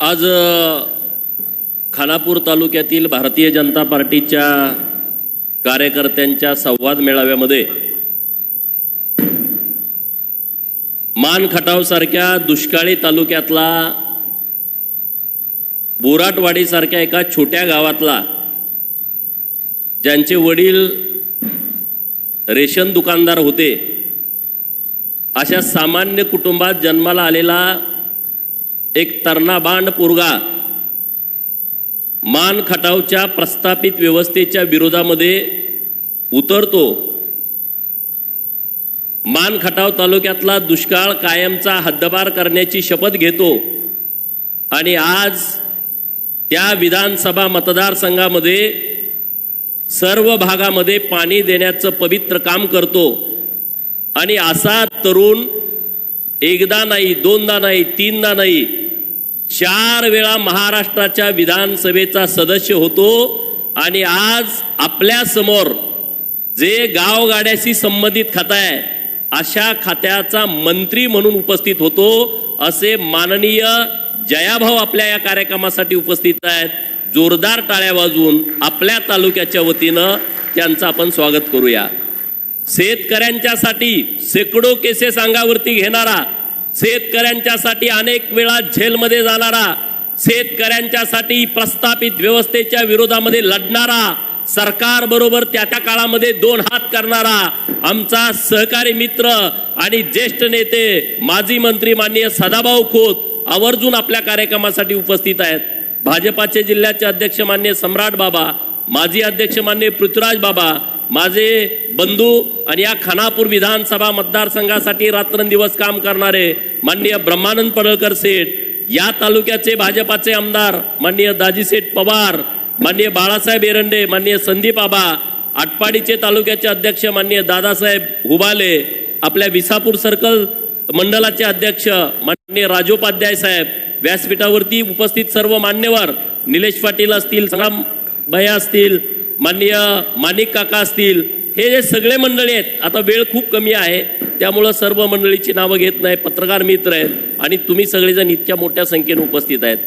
आज खानापूर तालुक्यातील भारतीय जनता पार्टीच्या कार्यकर्त्यांच्या संवाद मेळाव्यामध्ये मान खटावसारख्या दुष्काळी तालुक्यातला बोराटवाडीसारख्या एका छोट्या गावातला ज्यांचे वडील रेशन दुकानदार होते अशा सामान्य कुटुंबात जन्माला आलेला एक तरणाबांड पोरगा. मान खटावच्या प्रस्थापित व्यवस्थेच्या विरोधामध्ये उतरतो. मान खटाव तालुक्यातला दुष्काळ कायमचा हद्दबार करण्याची शपथ घेतो. आणि आज त्या विधानसभा मतदारसंघामध्ये सर्व भागामध्ये पाणी देण्याचं पवित्र काम करतो. आणि असा तरुण एकदा नाही दोनदा नाही तीनदा नाही. चार वेळा महाराष्ट्राच्या विधानसभेचा सदस्य होतो आणि आज आपल्यासमोर जे गावगाड्याशी संबंधित खातं आहे अशा खात्याचा मंत्री म्हणून उपस्थित होतो असे माननीय जयाभाऊ आपल्या या कार्यक्रमासाठी उपस्थित आहेत. जोरदार टाळ्या वाजून आपल्या तालुक्याच्या वतीनं त्यांचं आपण स्वागत करूया. शेतकऱ्यांच्यासाठी शेकडो केसेस अंगावरती घेणारा शेतकऱ्यांच्यासाठी अनेक वेळा झेलमध्ये जाणारा शेतकऱ्यांच्यासाठी प्रस्थापित व्यवस्थेच्या विरोधामध्ये लढणारा सरकार बरोबर त्या त्या काळामध्ये दोन हात करणारा आमचा सहकारी मित्र आणि ज्येष्ठ नेते माजी मंत्री माननीय सदाभाऊ खोत आवर्जून आपल्या कार्यक्रमासाठी उपस्थित आहेत. भाजपाचे जिल्ह्याचे अध्यक्ष मान्य सम्राट बाबा माजी अध्यक्ष मान्य पृथ्वीराज बाबा माझे बंधू आणि या खानापूर विधानसभा मतदारसंघासाठी रात्रंदिवस काम करणारे माननीय ब्रह्मानंद पडळकर सेठ या तालुक्याचे भाजपाचे आमदार माननीय दाजीसेठ पवार माननीय बाळासाहेब एरंडे माननीय संदीप आबा आटपाडीचे तालुक्याचे अध्यक्ष माननीय दादासाहेब हुबाले आपल्या विसापूर सर्कल मंडळाचे अध्यक्ष माननीय राजोपाध्याय साहेब व्यासपीठावरती उपस्थित सर्व मान्यवर निलेश पाटील असतील संग्राम भैया असतील माननीय माणिक काका असतील हे जे सगळे मंडळी आहेत आता वेळ खूप कमी आहे त्यामुळं सर्व मंडळीची नावं घेत नाही पत्रकार मित्र आहेत आणि तुम्ही सगळेजण इतक्या मोठ्या संख्येने उपस्थित आहेत.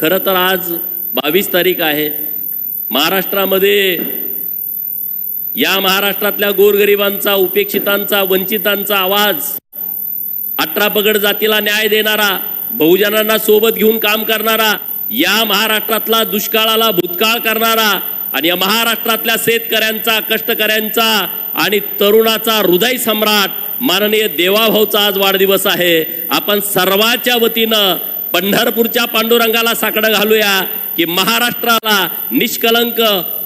खरं तर आज बावीस तारीख आहे. महाराष्ट्रामध्ये या महाराष्ट्रातल्या गोरगरिबांचा उपेक्षितांचा वंचितांचा आवाज अठरा पगड जातीला न्याय देणारा बहुजनांना सोबत घेऊन काम करणारा या महाराष्ट्रातला दुष्काळाला भूतकाळ करणारा आणि या महाराष्ट्रातल्या शेतकऱ्यांचा कष्टकऱ्यांचा आणि तरुणाचा हृदय सम्राट माननीय देवाभाऊचा आज वाढदिवस आहे. आपण सर्वाच्या वतीनं पंढरपूरच्या पांडुरंगाला साकडं घालूया की महाराष्ट्राला निष्कलंक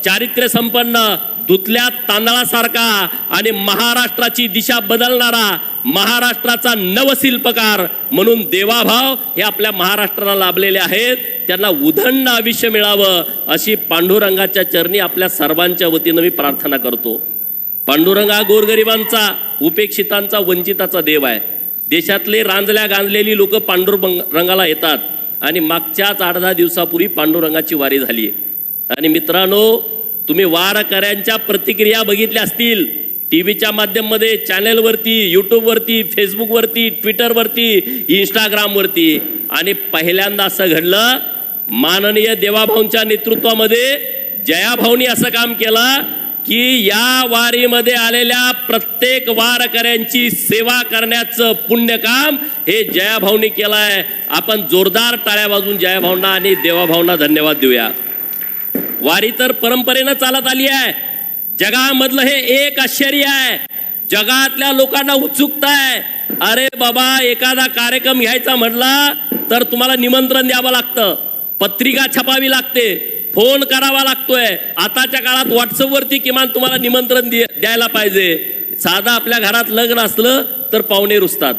चारित्र्य संपन्न धुतल्या तांदळासारखा आणि महाराष्ट्राची दिशा बदलणारा महाराष्ट्राचा नवशिल्पकार म्हणून देवाभाव हे आपल्या महाराष्ट्राला लाभलेले आहेत. त्यांना उदंड आयुष्य मिळावं अशी पांडुरंगाच्या चरणी आपल्या सर्वांच्या वतीनं मी प्रार्थना करतो. पांडुरंग हा गोरगरिबांचा उपेक्षितांचा वंचिताचा देव आहे. देशातले रांजल्या गांजलेली लोक पांडुरंगाला येतात आणि मागच्याच आठ दहा दिवसापूर्वी पांडुरंगाची वारी झाली आहे आणि मित्रांनो तुम्ही वारकऱ्यांच्या प्रतिक्रिया बघितल्या असतील. टी व्हीच्या माध्यमामध्ये चॅनलवरती यूट्यूबवरती फेसबुकवरती ट्विटरवरती इंस्टाग्रामवरती. आणि पहिल्यांदा असं घडलं माननीय देवाभाऊंच्या नेतृत्वामध्ये जयाभाऊनी असं काम केलं की या वारीमध्ये आलेल्या प्रत्येक वारकऱ्यांची सेवा करण्याचं पुण्यकाम हे जयाभाऊनी केलं आहे आपण जोरदार टाळ्या वाजून जयाभाऊंना आणि देवाभाऊंना धन्यवाद देऊया. वारी तर परंपरेनं चालत आली आहे. जगामधलं हे एक आश्चर्य आहे. जगातल्या लोकांना उत्सुकता आहे. अरे बाबा एखादा कार्यक्रम घ्यायचा म्हटला तर तुम्हाला निमंत्रण द्यावं लागतं. पत्रिका छापावी लागते. फोन करावा लागतोय. आताच्या काळात व्हॉट्सअपवरती किमान तुम्हाला निमंत्रण द्यायला पाहिजे. साधा आपल्या घरात लग्न असलं तर पाहुणे रुसतात.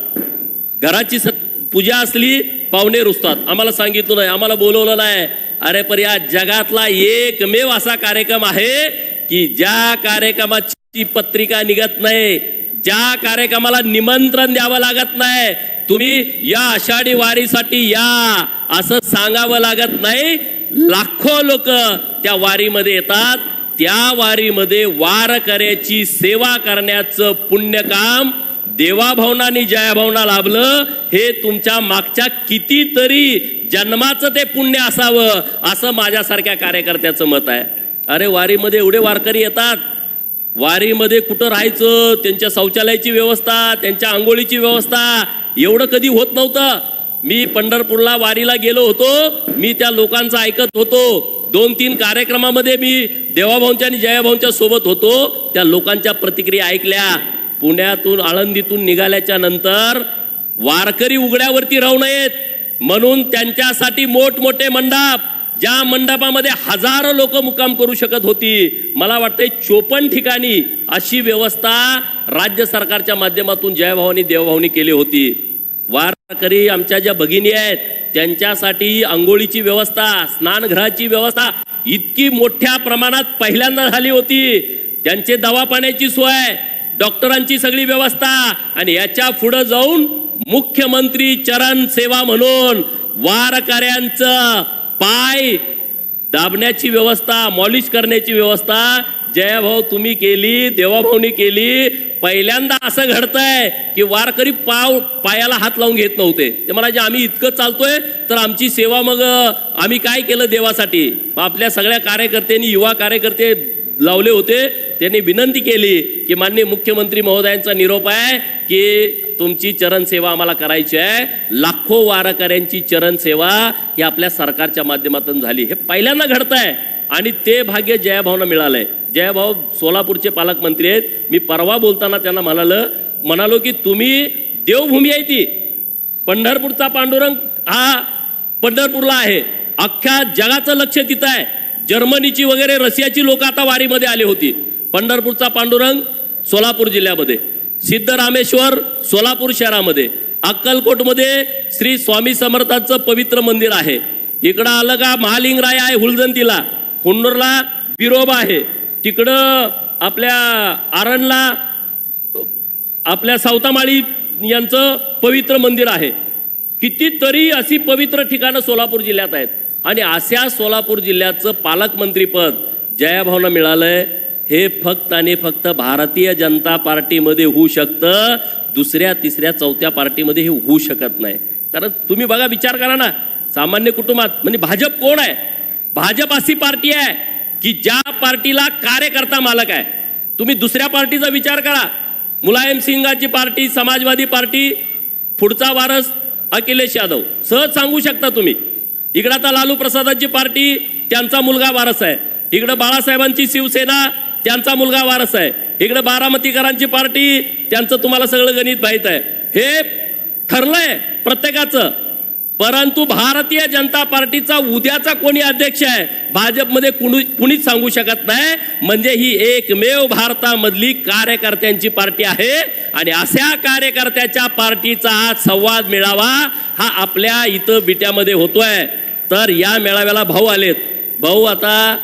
घराची स पूजा असली पाहुणे रुसतात. आम्हाला सांगितलं नाही आम्हाला बोलवलं नाही. अरे पर या जगातला एकमेव असा कार्यक्रम आहे की ज्या कार्यक्रमाची पत्रिका निघत नाही ज्या कार्यक्रमाला निमंत्रण द्यावं लागत नाही तुम्ही या आषाढी वारीसाठी या असं सांगावं लागत नाही. लाखो लोक त्या वारीमध्ये येतात. त्या वारीमध्ये वारकऱ्याची सेवा करण्याचं पुण्यकाम देवाभावनाने जयाभावना लाभलं हे तुमच्या मागच्या कितीतरी जन्माचं ते पुण्य असावं असं माझ्यासारख्या कार्यकर्त्याचं मत आहे. अरे वारीमध्ये एवढे वारकरी येतात. वारीमध्ये कुठं राहायचं? त्यांच्या शौचालयाची व्यवस्था त्यांच्या आंघोळीची व्यवस्था एवढं कधी होत नव्हतं. मी पंढरपूरला वारीला गेलो होतो मी त्या लोकांचं ऐकत होतो. दोन तीन कार्यक्रमामध्ये मी देवाभाऊंच्या आणि जयाभाऊंच्या सोबत होतो. त्या लोकांच्या प्रतिक्रिया ऐकल्या. पुण्यातून आळंदीतून निघाल्याच्या नंतर वारकरी उघड्यावरती राहू नयेत. म्हणून त्यांच्यासाठी मोठमोठे मंडप ज्या मंडपामध्ये हजारो लोक मुक्काम करू शकत होती. मला वाटतंय चोपन्न ठिकाणी अशी व्यवस्था राज्य सरकारच्या माध्यमातून जयभावानी देवभावनी केली होती. वारकरी आमच्या ज्या भगिनी आहेत त्यांच्यासाठी आंघोळीची व्यवस्था स्नानगृहाची व्यवस्था इतकी मोठ्या प्रमाणात पहिल्यांदा झाली होती. त्यांचे दवापाण्याची सोय डॉक्टरांची सगळी व्यवस्था आणि याच्यापुढे जाऊन मुख्यमंत्री चरण सेवा म्हणून वारकऱ्यांचं पाय दाबण्याची व्यवस्था मॉलिश करण्याची व्यवस्था जयभाऊ तुम्ही केली देवाभाऊनी केली पहिल्यांदा असं घडतंय की वारकरी पाव पायाला हात लावून घेत नव्हते. ते म्हणायचे आम्ही इतकं चालतोय तर आमची सेवा मग आम्ही काय केलं देवासाठी? आपल्या सगळ्या कार्यकर्त्यांनी युवा कार्यकर्ते लावले होते त्यांनी विनंती केली की माननीय मुख्यमंत्री महोदयांचा निरोप आहे की तुमची चरण सेवा आम्हाला करायची आहे. लाखो वारकऱ्यांची चरण सेवा ही आपल्या सरकारच्या माध्यमातून झाली. हे पहिल्यांदा घडत आहे आणि ते भाग्य जयाभाऊंना मिळालंय. जयाभाऊ सोलापूरचे पालकमंत्री आहेत. मी परवा बोलताना त्यांना म्हणालं म्हणालो की तुम्ही देवभूमी आहे ती. पंढरपूरचा पांडुरंग हा पंढरपूरला आहे. अख्ख्या जगाचं लक्ष तिथं आहे. जर्मनीची वगैरे रशियाची लोक आता वारीमध्ये आली होती. पंढरपूरचा पांडुरंग सोलापूर जिल्ह्यामध्ये. सिद्धरामेश्वर सोलापूर शहरामध्ये. अक्कलकोटमध्ये श्री स्वामी समर्थांचं पवित्र मंदिर आहे. इकडं आलं का महालिंगराय आहे हुलजंतीला. हुंडूरला बिरोबा आहे. तिकडं आपल्या आरणला आपल्या सावतामाळी यांचं पवित्र मंदिर आहे. कितीतरी अशी पवित्र ठिकाणं सोलापूर जिल्ह्यात आहेत. आणि अशा सोलापूर जिल्ह्याचं पालकमंत्रीपद जयाभावना मिळालंय. हे फक्त आणि फक्त भारतीय जनता पार्टीमध्ये होऊ शकतं. दुसऱ्या तिसऱ्या चौथ्या पार्टीमध्ये हे होऊ शकत नाही. कारण तुम्ही बघा विचार करा ना. सामान्य कुटुंबात म्हणजे भाजप कोण आहे? भाजप अशी पार्टी आहे की ज्या पार्टीला कार्यकर्ता मालक आहे. तुम्ही दुसऱ्या पार्टीचा विचार करा. मुलायम सिंगाची पार्टी समाजवादी पार्टी पुढचा वारस अखिलेश यादव. सहज सांगू शकता तुम्ही. इकडं आता लालू प्रसादांची पार्टी त्यांचा मुलगा वारस आहे. इकडं बाळासाहेबांची शिवसेना त्यांचा मुलगा वारस आहे. इकडं बारामतीकरांची पार्टी त्यांचं तुम्हाला सगळं गणित माहीत आहे. हे ठरलंय प्रत्येकाचं. परंतु भारतीय जनता पार्टीचा उद्याचा कोणी अध्यक्ष आहे भाजपमध्ये कुणी कुणीच सांगू शकत नाही. म्हणजे ही एकमेव भारतामधली कार्यकर्त्यांची पार्टी आहे. आणि अशा कार्यकर्त्याच्या पार्टीचा आज संवाद मिळावा हा आपल्या इथं बिट्यामध्ये होतोय. तर या मेळाव्याला भाऊ आलेत. भाऊ आता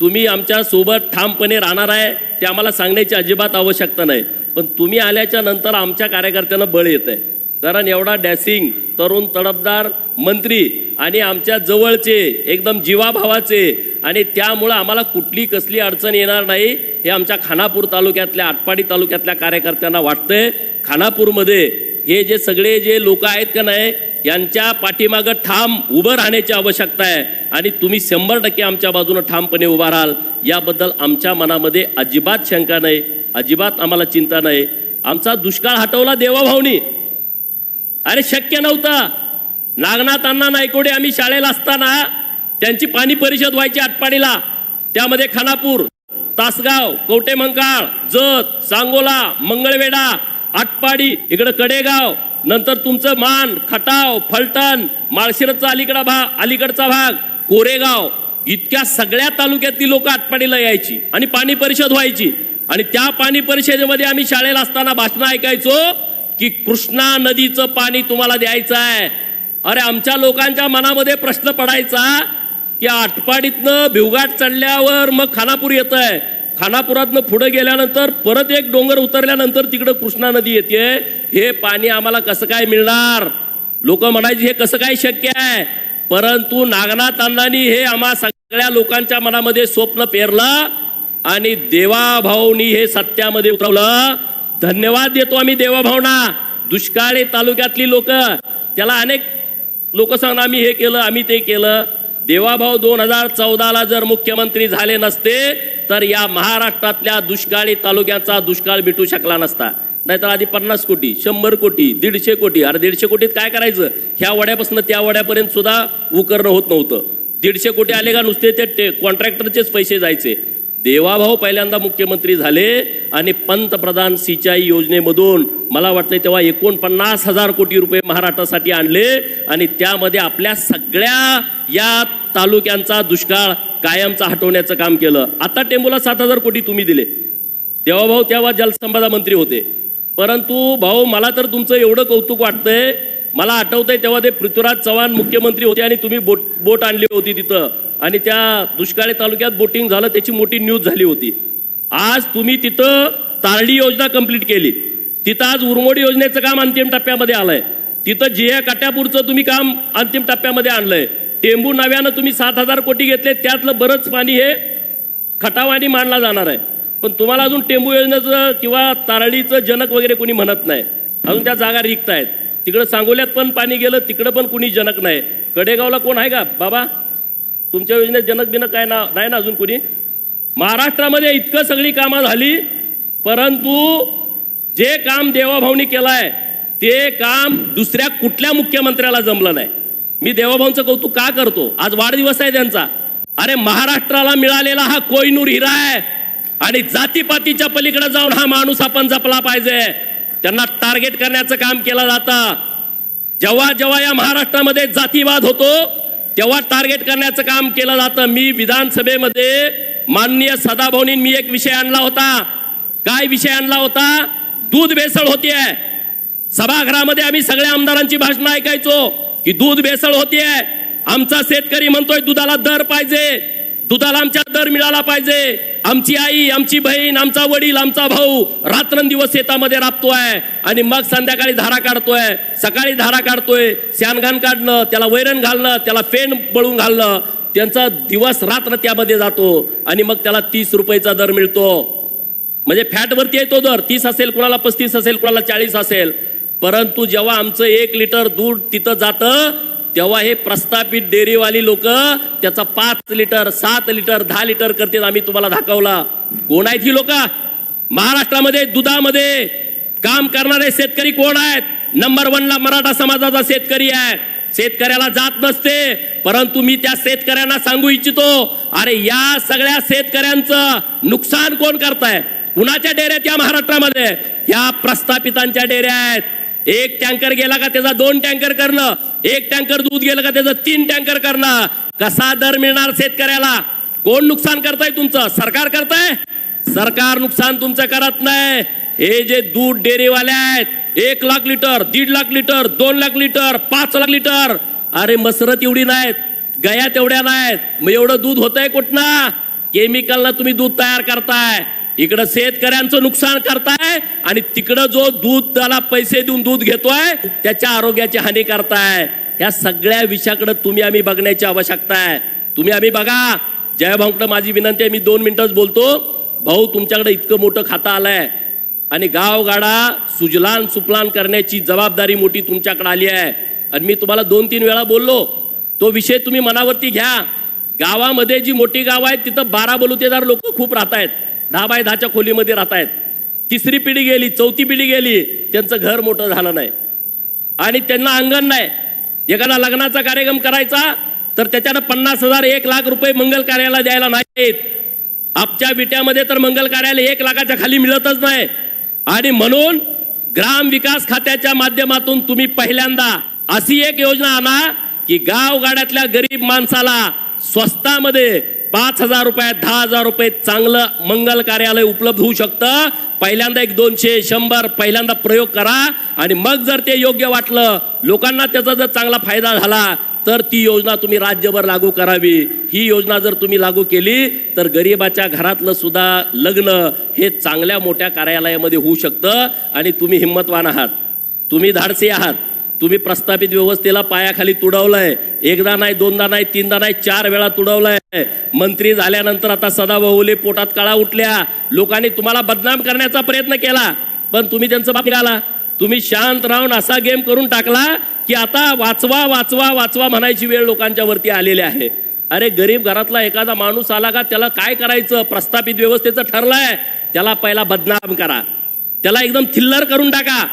तुम्ही आमच्यासोबत ठामपणे राहणार आहे ते आम्हाला सांगण्याची अजिबात आवश्यकता नाही. पण तुम्ही आल्याच्यानंतर आमच्या कार्यकर्त्यांना बळ येत आहे कारण एवढा डॅसिंग तरुण तडफदार मंत्री आणि आमच्या जवळचे एकदम जीवाभावाचे आणि त्यामुळं आम्हाला कुठली कसली अडचण येणार नाही हे आमच्या खानापूर तालुक्यातल्या आटपाडी तालुक्यातल्या कार्यकर्त्यांना वाटतंय. खानापूरमध्ये हे जे सगळे जे लोक आहेत का नाही यांच्या पाठीमागं ठाम उभं राहण्याची आवश्यकता आहे. आणि तुम्ही शंभर टक्के आमच्या बाजूनं ठामपणे उभा राहाल. याबद्दल आमच्या मनामध्ये अजिबात शंका नाही अजिबात आम्हाला चिंता नाही. आमचा दुष्काळ हटवला देवाभावनी अरे शक्य नव्हतं. नागनाथ अण्णा नायकोडे आम्ही शाळेला असताना त्यांची पाणी परिषद व्हायची आटपाडीला. त्यामध्ये खानापूर तासगाव कवटे मंकाळ जत सांगोला मंगळवेढा आटपाडी इकडं कडेगाव नंतर तुमचं मान खटाव फलटण माळशिरसचा अलीकडा भाग अलीकडचा भाग कोरेगाव इतक्या सगळ्या तालुक्यातली लोक आटपाडीला यायची आणि पाणी परिषद व्हायची. आणि त्या पाणी परिषदेमध्ये आम्ही शाळेला असताना भाषणं ऐकायचो की कृष्णा नदीचं पाणी तुम्हाला द्यायचं आहे. अरे आमच्या लोकांच्या मनामध्ये प्रश्न पडायचा की आटपाडीतनं भिवघाट चढल्यावर मग खानापूर येत आहे खानापुरातनं पुढे गेल्यानंतर परत एक डोंगर उतरल्यानंतर तिकडं कृष्णा नदी येते. हे पाणी आम्हाला कसं काय मिळणार? लोक म्हणायचे हे कसं काय शक्य आहे? परंतु नागनाथ अण्णांनी हे आम्हा सगळ्या लोकांच्या मनामध्ये स्वप्न पेरलं आणि देवाभाऊनी हे सत्यामध्ये उतरवलं. धन्यवाद देतो आम्ही देवाभावना दुष्काळी तालुक्यातली लोक त्याला अनेक लोक सांगणार आम्ही हे केलं आम्ही ते केलं. देवाभाऊ दोन हजार चौदाला जर मुख्यमंत्री झाले नसते तर या महाराष्ट्रातल्या दुष्काळी तालुक्याचा दुष्काळ मिटू शकला नसता. नाहीतर आधी पन्नास कोटी शंभर कोटी दीडशे कोटी अरे दीडशे कोटीत काय करायचं? ह्या वड्यापासून त्या वड्यापर्यंत सुद्धा उकरणं होत नव्हतं. दीडशे कोटी आले का नुसते ते कॉन्ट्रॅक्टरचेच पैसे जायचे. देवाभाऊ पहिल्यांदा मुख्यमंत्री झाले आणि पंतप्रधान सिंचाई योजनेमधून मला वाटतं तेव्हा एकोणपन्नास हजार कोटी रुपये महाराष्ट्रासाठी आणले आणि त्यामध्ये आपल्या सगळ्या या तालुक्यांचा दुष्काळ कायमचा हटवण्याचं काम केलं. आता टेंबूला सात हजार कोटी तुम्ही दिले. देवाभाऊ तेव्हा जलसंपदा मंत्री होते. परंतु भाऊ मला तर तुमचं एवढं कौतुक वाटतंय मला आठवतंय तेव्हा ते पृथ्वीराज चव्हाण मुख्यमंत्री होते आणि तुम्ही बोट बोट आणली होती तिथं. आणि त्या दुष्काळी तालुक्यात बोटिंग झालं त्याची मोठी न्यूज झाली होती. आज तुम्ही तिथं तारडी योजना कंप्लीट केली. तिथं आज उरमोडी योजनेचं काम अंतिम टप्प्यामध्ये आलंय. तिथं जिया काट्यापूरचं तुम्ही काम अंतिम टप्प्यामध्ये आणलंय. टेंबू नव्यानं तुम्ही सात हजार कोटी घेतले त्यातलं बरंच पाणी हे खटावानी मानला जाणार आहे. पण तुम्हाला अजून टेंबू योजनेचं किंवा तारळीचं जनक वगैरे कोणी म्हणत नाही. अजून त्या जागा रिक्त आहेत. तिकडं सांगोल्यात पण पाणी गेलं तिकडं पण कुणी जनक नाही. कडेगावला कोण आहे का? बाबा तुमच्या योजनेत जनक बिनक काय ना नाही ना अजून कुणी? महाराष्ट्रामध्ये इतकं सगळी कामं झाली परंतु जे काम देवाभाऊनी केलं आहे ते काम दुसऱ्या कुठल्या मुख्यमंत्र्याला जमलं नाही. मी देवाभाऊंचं कौतुक का करतो? आज वाढदिवस आहे त्यांचा. अरे महाराष्ट्राला मिळालेला हा कोयनूर हिरा आहे आणि जातीपातीच्या पलीकडे जाऊन हा माणूस आपण जपला पाहिजे. त्यांना टार्गेट करण्याचं काम केलं जातं. जेव्हा जेव्हा या महाराष्ट्रामध्ये जातीवाद होतो तेव्हा टार्गेट करण्याचं काम केलं जातं. मी विधानसभेमध्ये माननीय सदाभाऊनी मी एक विषय आणला होता. काय विषय आणला होता? दूध भेसळ होतीये. सभागृहामध्ये आम्ही सगळ्या आमदारांची भाषणं ऐकायचो की दूध भेसळ होतीये. आमचा शेतकरी म्हणतोय दुधाला दर पाहिजे. दुधाला आमच्या दर मिळाला पाहिजे. आमची आई आमची बहीण आमचा वडील आमचा भाऊ रात्रंदिवस शेतामध्ये राबतोय आणि मग संध्याकाळी धारा काढतोय. सकाळी धारा काढतोय शानघाण काढणं त्याला वैरण घालणं त्याला फेन बळून घालणं. त्यांचा दिवस रात्र त्यामध्ये जातो आणि मग त्याला तीस रुपयेचा दर मिळतो. म्हणजे फॅटवरती आहे तो दर. तीस असेल कुणाला पस्तीस असेल कुणाला चाळीस असेल. परंतु जेव्हा आमचं एक लिटर दूध तिथं जातं तेव्हा हे प्रस्थापित डेअरीवाली लोक त्याचा पाच लिटर सात लिटर दहा लिटर करतील आम्ही तुम्हाला दाखवला. कोण आहेत ही लोक? महाराष्ट्रामध्ये दुधामध्ये काम करणारे शेतकरी कोण आहेत? नंबर वनला मराठा समाजाचा शेतकरी आहे. शेतकऱ्याला जात नसते परंतु मी त्या शेतकऱ्यांना सांगू इच्छितो अरे या सगळ्या शेतकऱ्यांचं नुकसान कोण करताय? कुणाच्या डेऱ्यात या महाराष्ट्रामध्ये? या प्रस्थापितांच्या डेऱ्या आहेत. एक टँकर गेला का त्याचा दोन टँकर करणं? एक टँकर दूध गेलं का त्याचं तीन टँकर करणं? कसा दर मिळणार शेतकऱ्याला? कोण नुकसान करताय तुमचं? सरकार करताय? सरकार नुकसान तुमचं करत नाही. हे जे दूध डेअरीवाले आहेत एक लाख लिटर दीड लाख लिटर दोन लाख लिटर पाच लाख लिटर अरे मसरत एवढी नाहीत गया तेवढ्या नाहीत. मग एवढं दूध होतंय कुठनं? केमिकलनं तुम्ही दूध तयार करताय. इकडं शेतकऱ्यांचं नुकसान करताय आणि तिकडं जो दूध त्याला पैसे देऊन दूध घेतोय त्याच्या आरोग्याची हानी करताय. या सगळ्या विषयाकडे तुम्ही आम्ही बघण्याची आवश्यकता आहे. तुम्ही आम्ही बघा. जयभाऊकडे माझी विनंती आहे मी दोन मिनिटच बोलतो. भाऊ तुमच्याकडे इतकं मोठं खातं आलंय. आणि गावगाडा सुजलान सुफलान करण्याची जबाबदारी मोठी तुमच्याकडे आली आहे. आणि मी तुम्हाला दोन तीन वेळा बोललो. तो विषय तुम्ही मनावरती घ्या. गावामध्ये जी मोठी गावं आहेत तिथं बारा बलुतेदार लोक खूप राहत आहेत दहा बाय दहाच्या खोलीमध्ये राहत आहेत तिसरी पिढी गेली चौथी पिढी गेली त्यांचं घर मोठं झालं नाही. आणि त्यांना अंगण नाही. एखादा लग्नाचा कार्यक्रम करायचा तर त्याच्यानं पन्नास हजार एक लाख रुपये मंगल कार्याला द्यायला नाहीत. आपच्या विट्यामध्ये तर मंगल कार्यालय एक लाखाच्या खाली मिळतच नाही. आणि म्हणून ग्राम विकास खात्याच्या माध्यमातून तुम्ही पहिल्यांदा अशी एक योजना आणा की गावगाड्यातल्या गरीब माणसाला स्वस्तामध्ये पाच हजार रुपयात दहा हजार रुपये चांगलं मंगल कार्यालय उपलब्ध होऊ शकतं. पहिल्यांदा एक दोनशे शंभर पहिल्यांदा प्रयोग करा. आणि मग जर ते योग्य वाटलं लोकांना त्याचा जर चांगला फायदा झाला तर ती योजना तुम्ही राज्यभर लागू करावी. ही योजना जर तुम्ही लागू केली तर गरिबाच्या घरातलं सुद्धा लग्न हे चांगल्या मोठ्या कार्यालयामध्ये होऊ शकतं. आणि तुम्ही हिंमतवान आहात. तुम्ही धाडसी आहात. तुम्ही प्रस्थापित व्यवस्थेला पायाखाली तुडवलंय. एकदा नाही दोनदा नाही तीनदा नाही चार वेळा तुडवलंय. मंत्री झाल्यानंतर आता सदाभाऊले पोटात काळा उठल्या. लोकांनी तुम्हाला बदनाम करण्याचा प्रयत्न केला. पण तुम्ही त्यांचं बाप निघाला. तुम्ही शांत राहून असा गेम करून टाकला की आता वाचवा वाचवा वाचवा म्हणायची वेळ लोकांच्या वरती आलेली आहे. अरे गरीब घरातला एखादा माणूस आला का त्याला काय करायचं? प्रस्थापित व्यवस्थेचं ठरलंय. त्याला पहिला बदनाम करा. त्याला एकदम थिल्लर करून टाका.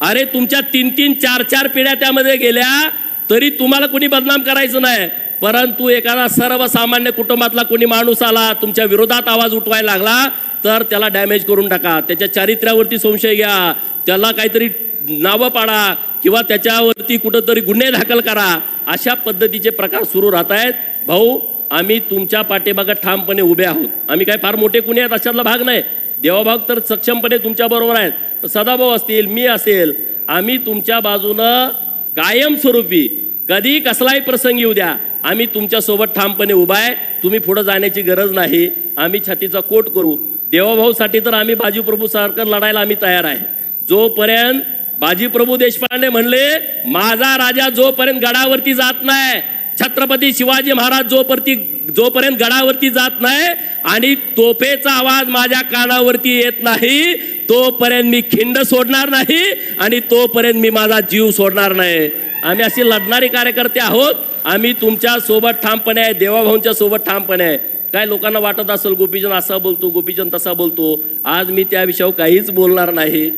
अरे तुमच्या तीन तीन चार चार पिढ्या त्यामध्ये गेल्या तरी तुम्हाला कोणी बदनाम करायचं नाही. परंतु एखादा सर्वसामान्य कुटुंबातला कोणी माणूस आला तुमच्या विरोधात आवाज उठवायला लागला तर त्याला डॅमेज करून टाका. त्याच्या चारित्र्यावरती संशय घ्या. त्याला काहीतरी नावं पाडा किंवा त्याच्यावरती कुठंतरी गुन्हे दाखल करा. अशा पद्धतीचे प्रकार सुरू राहत आहेत. भाऊ आम्ही तुमच्या पाठीमागं ठामपणे उभे आहोत. आम्ही काय फार मोठे कुणी आहेत? अशातला भाग नाही. देवाभाग तर सक्षमपणे तुमच्याबरोबर आहेत. सदाभाऊ असतील मी असेल आम्ही तुमच्या बाजूनं कायमस्वरूपी कधी कसलाही प्रसंग येऊ द्या आम्ही तुमच्यासोबत ठामपणे उभा आहे तुम्ही पुढं जाण्याची गरज नाही आम्ही छातीचा कोट करू. देवाभाऊसाठी तर आम्ही बाजीप्रभू सारखं लढायला आम्ही तयार आहे. जोपर्यंत बाजीप्रभू देशपांडे म्हणले माझा राजा जोपर्यंत गडावरती जात नाही छत्रपती शिवाजी महाराज जोपर्यंत जोपर्यंत गडावरती जात नाही आणि तोफेचा आवाज माझ्या कानावरती येत नाही तोपर्यंत मी खिंड सोडणार नाही आणि तोपर्यंत मी माझा जीव सोडणार नाही. आम्ही असे लढणारे कार्यकर्ते आहोत. आम्ही तुमच्यासोबत ठामपणे आहे देवाभाऊंच्या सोबत ठामपणे आहे. काय लोकांना वाटत असेल गोपीजन असा बोलतो गोपीजन तसा बोलतो. आज मी त्या विषयावर काहीच बोलणार नाही.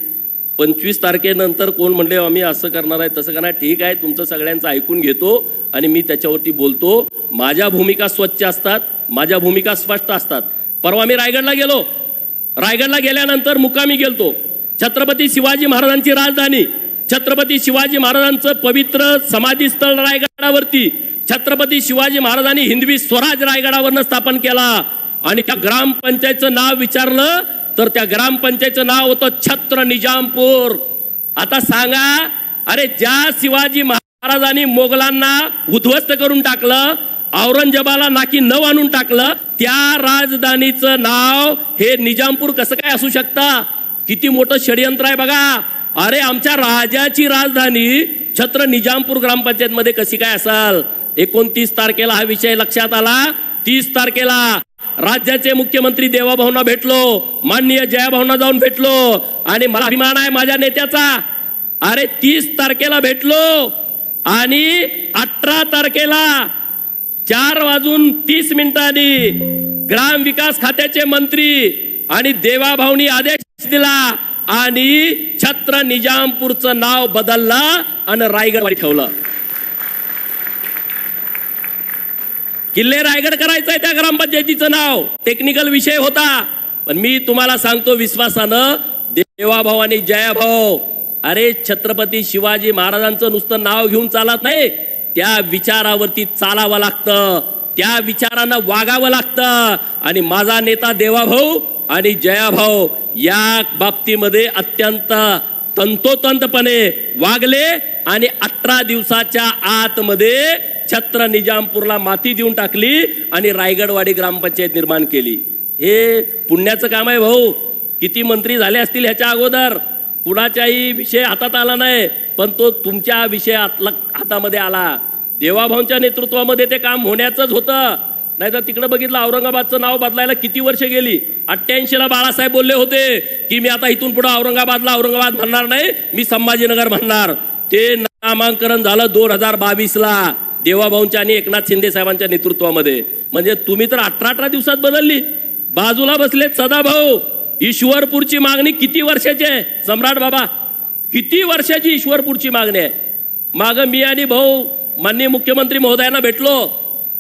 पंचवीस तारखेनंतर कोण म्हणले आम्ही असं करणार आहे तसं करणार ठीक आहे तुमचं सगळ्यांचं ऐकून घेतो आणि मी त्याच्यावरती बोलतो. माझ्या भूमिका स्वच्छ असतात माझ्या भूमिका स्पष्ट असतात. परवा मी रायगडला गेलो. रायगडला गेल्यानंतर मुकामी गेलतो. छत्रपती शिवाजी महाराजांची राजधानी छत्रपती शिवाजी महाराजांचं पवित्र समाधीस्थळ रायगडावरती छत्रपती शिवाजी महाराजांनी हिंदवी स्वराज रायगडावरनं स्थापन केला. आणि त्या ग्रामपंचायतचं नाव विचारलं तर त्या ग्रामपंचायतचं नाव होतं छत्र निजामपूर. आता सांगा अरे ज्या शिवाजी महाराजांनी मोगलांना उद्ध्वस्त करून टाकलं औरंगजेबाला नाकी नव आणून टाकलं त्या राजधानीचं नाव हे निजामपूर कसं काय असू शकतं? किती मोठं षडयंत्र आहे बघा. अरे आमच्या राजाची राजधानी छत्र निजामपूर ग्रामपंचायतमध्ये कशी काय असाल? एकोणतीस तारखेला हा विषय लक्षात आला तीस तारखेला राज्याचे मुख्यमंत्री देवाभाऊंना भेटलो माननीय जयाभाऊंना जाऊन भेटलो. आणि मला अभिमान आहे माझ्या नेत्याचा. अरे तीस तारखेला भेटलो आणि अठरा तारखेला चार वाजून तीस मिनिटांनी ग्राम विकास खात्याचे मंत्री आणि देवाभाऊनी आदेश दिला आणि छत्र निजामपूरचं नाव बदललं आणि रायगड ठेवलं. किल्ले रायगड करायचंय त्या ग्रामपंचायतीचं नाव. टेक्निकल विषय होता. पण मी तुम्हाला सांगतो विश्वासानं देवाभाऊ आणि जयाभाऊ अरे छत्रपती शिवाजी महाराजांचं नुसतं नाव घेऊन चालत नाही. त्या विचारावरती चालावं लागतं. त्या विचारानं वागावं लागतं. आणि माझा नेता देवाभाऊ आणि जयाभाऊ या बाबतीमध्ये अत्यंत तंतोतंतपणे वागले आणि अठरा दिवसाच्या आतमध्ये छत्र निजामपूरला माती देऊन टाकली आणि रायगडवाडी ग्रामपंचायत निर्माण केली. हे पुण्याचं काम आहे भाऊ. किती मंत्री झाले असतील ह्याच्या अगोदर? कुणाच्याही विषय हातात आला नाही पण तो तुमच्या विषय हातामध्ये आला. देवाभाऊंच्या नेतृत्वामध्ये ते काम होण्याचंच होतं. नाही तर तिकडे बघितलं औरंगाबादचं नाव बदलायला किती वर्ष गेली? अठ्ठ्याऐंशी ला बाळासाहेब बोलले होते की मी आता इथून पुढे औरंगाबादला औरंगाबाद म्हणणार नाही मी संभाजीनगर म्हणणार. ते नामांकन झालं दोन हजार बावीसला. देवाभाऊंच्या आणि एकनाथ शिंदे साहेबांच्या नेतृत्वामध्ये. म्हणजे तुम्ही तर अठरा अठरा दिवसात बदलली. बाजूला बसलेत सदाभाऊ. ईश्वरपूरची मागणी किती वर्षाची आहे? सम्राट बाबा किती वर्षाची ईश्वरपूरची मागणी आहे? माग मी आणि भाऊ माननीय मुख्यमंत्री महोदयांना भेटलो.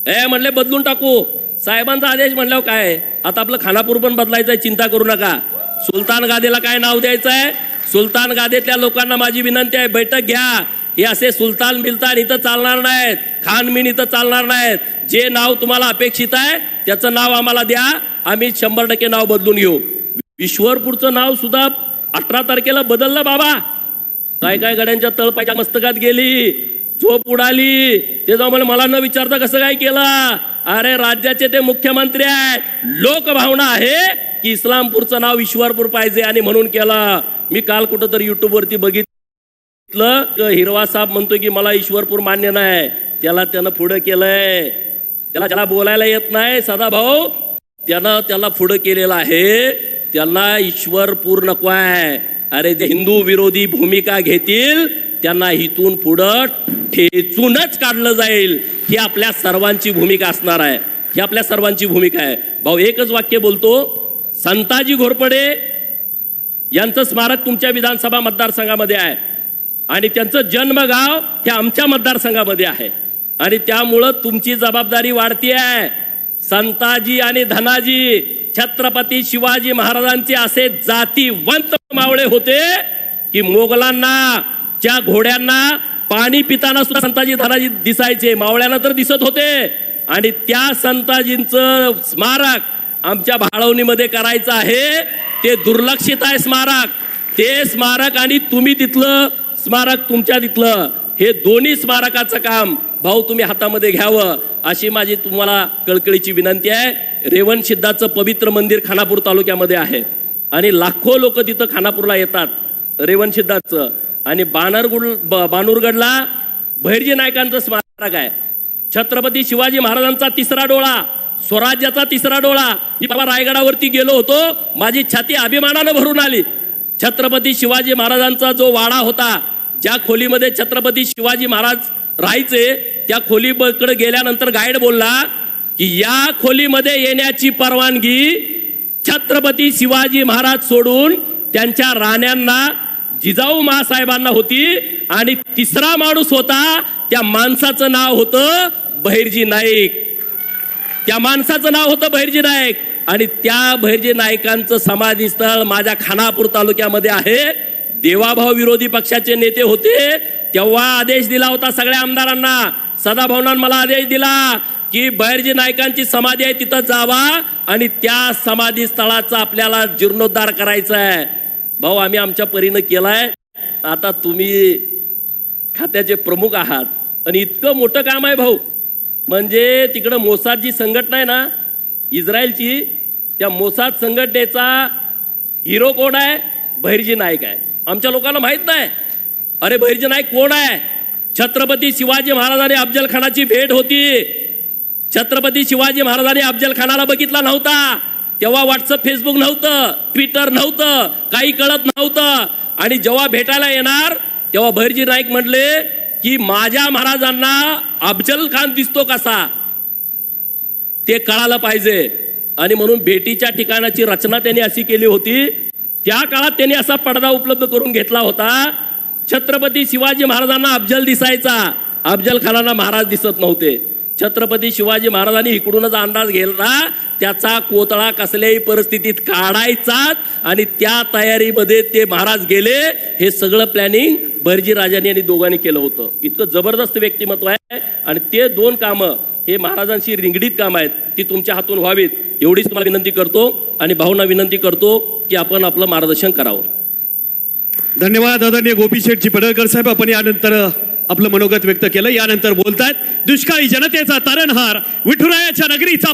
ए म्हणले बदलून टाकू. साहेबांचा आदेश म्हणल्यावर काय आता आपलं खानापूर पण बदलायचंय चिंता करू नका. सुलतान गादेला काय नाव द्यायचं आहे? सुलतान गादेतल्या लोकांना माझी विनंती आहे बैठक घ्या. हे असे सुलतान बिलतान इथं चालणार नाहीत. खानमीन इथं चालणार नाहीत. जे नाव तुम्हाला अपेक्षित आहे त्याचं नाव आम्हाला द्या. आम्ही शंभर टक्के नाव बदलून घेऊ. ईश्वरपूरचं नाव सुद्धा अठरा तारखेला बदललं बाबा. काय काय गड्यांच्या तळपाच्या मस्तकात गेली. झोप उडाली. ते जाऊ मला मला न विचारता कसं काय केलं? अरे राज्याचे ते मुख्यमंत्री आहेत. लोकभावना आहे की इस्लामपूरचं नाव ईश्वरपूर पाहिजे आणि म्हणून केलं. मी काल कुठं तरी युट्यूबवरती बघितलं हिरवा साहेब म्हणतोय की मला ईश्वरपूर मान्य नाही. त्याला त्यानं पुढं केलंय. त्याला त्याला बोलायला येत नाही सदा भाऊ त्यानं त्याला पुढं केलेलं आहे. त्यांना ईश्वरपूर नको आहे. अरे जे हिंदू विरोधी भूमिका घेतील त्यांना इथून पुढं ठेचूनच काढलं जाईल. ही आपल्या सर्वांची भूमिका असणार आहे. ही आपल्या सर्वांची भूमिका आहे. भाऊ एकच वाक्य बोलतो संताजी घोरपडे यांचं स्मारक तुमच्या विधानसभा मतदारसंघामध्ये आहे. आणि त्यांचं जन्मगाव हे आमच्या मतदारसंघामध्ये आहे. आणि त्यामुळं तुमची जबाबदारी वाढती आहे संताजी आणि धनाजी छत्रपती शिवाजी महाराजांचे असे जातीवंत मावळे होते की मोगलांना त्या घोड्यांना पाणी पिताना सुद्धा संताजी धनाजी दिसायचे. मावळ्यांना तर दिसत होते. आणि त्या संताजींचं स्मारक आमच्या भाळवणीमध्ये करायचं आहे. ते दुर्लक्षित आहे स्मारक. ते स्मारक आणि तुम्ही तिथलं स्मारक तुमच्या तिथलं. हे दोन्ही स्मारकाचं काम भाऊ तुम्ही हातामध्ये घ्यावं अशी माझी तुम्हाला कळकळीची विनंती आहे. रेवण सिद्धाचं पवित्र मंदिर खानापूर तालुक्यामध्ये आहे. आणि लाखो लोक तिथं खानापूरला येतात रेवण सिद्धाचं. आणि बानरगुड ब- बानूरगडला भैरजी नायकांचं स्मारक आहे. छत्रपती शिवाजी महाराजांचा तिसरा डोळा स्वराज्याचा तिसरा डोळा. मी बाबा रायगडावरती गेलो होतो माझी छाती अभिमानानं भरून आली. छत्रपती शिवाजी महाराजांचा जो वाडा होता ज्या खोलीमध्ये छत्रपती शिवाजी महाराज राहायचे त्या खोलीकडे गेल्यानंतर गाईड बोलला की या खोलीमध्ये येण्याची परवानगी छत्रपती शिवाजी महाराज सोडून त्यांच्या राण्यांना जिजाऊ महासाहेबांना होती आणि तिसरा माणूस होता त्या माणसाचं नाव होतं बहिरजी नाईक. त्या माणसाचं नाव होतं बहिरजी नाईक. आणि त्या बहिरजी नाईकांचं समाधी स्थळ माझ्या खानापूर तालुक्यामध्ये आहे. देवाभाव विरोधी पक्षाचे नेते होते तेव्हा आदेश दिला होता सगळ्या आमदारांना. सदाभावनानं मला आदेश दिला की बहिरजी नायकांची समाधी आहे तिथं जावा आणि त्या समाधी स्थळाचा आपल्याला जीर्णोद्धार करायचा आहे. भाऊ आम्ही आमच्या परीनं केलाय. आता तुम्ही खात्याचे प्रमुख आहात आणि इतकं मोठं काम आहे भाऊ. म्हणजे तिकडं मोसाद जी संघटना आहे ना इस्रायलची त्या मोसाद संघटनेचा हिरो कोण आहे? बहिरजी नाईक आहे. आमच्या लोकांना माहीत नाही. अरे भैरजी नाईक कोण आहे? छत्रपती शिवाजी महाराज आणि भेट होती. छत्रपती शिवाजी महाराजांनी अफजलखानाला बघितला नव्हता. तेव्हा व्हॉट्सअप फेसबुक नव्हतं ट्विटर नव्हतं काही कळत नव्हतं. आणि जेव्हा भेटायला येणार तेव्हा भैरजी नाईक म्हटले की माझ्या महाराजांना अफजल खान दिसतो कसा? ते कळालं पाहिजे. आणि म्हणून भेटीच्या ठिकाणाची रचना त्यांनी अशी केली होती त्या काळात त्यांनी असा पडदा उपलब्ध करून घेतला होता. छत्रपती शिवाजी महाराजांना अफजल दिसायचा. अफजल खानाला महाराज दिसत नव्हते. छत्रपती शिवाजी महाराजांनी इकडूनच अंदाज घेतला. त्याचा कोतळा कसल्याही परिस्थितीत काढायचाच आणि त्या तयारीमध्ये ते महाराज गेले. हे सगळं प्लॅनिंग बर्जी राजांनी आणि दोघांनी केलं होतं. इतकं जबरदस्त व्यक्तिमत्व आहे. आणि ते दोन कामं हे महाराजांशी रिंगडीत काम आहेत ती तुमच्या हातून व्हावीत. एवढीच तुम्हाला विनंती करतो आणि भाऊंना विनंती करतो की आपण आपलं मार्गदर्शन करावं. धन्यवाद आदरणीय गोपीशेठजी पडळकर साहेब. आपण यानंतर आपलं मनोगत व्यक्त केलं. यानंतर बोलतायत दुष्काळी जनतेचा तारणहार विठुरायाच्या नगरीचा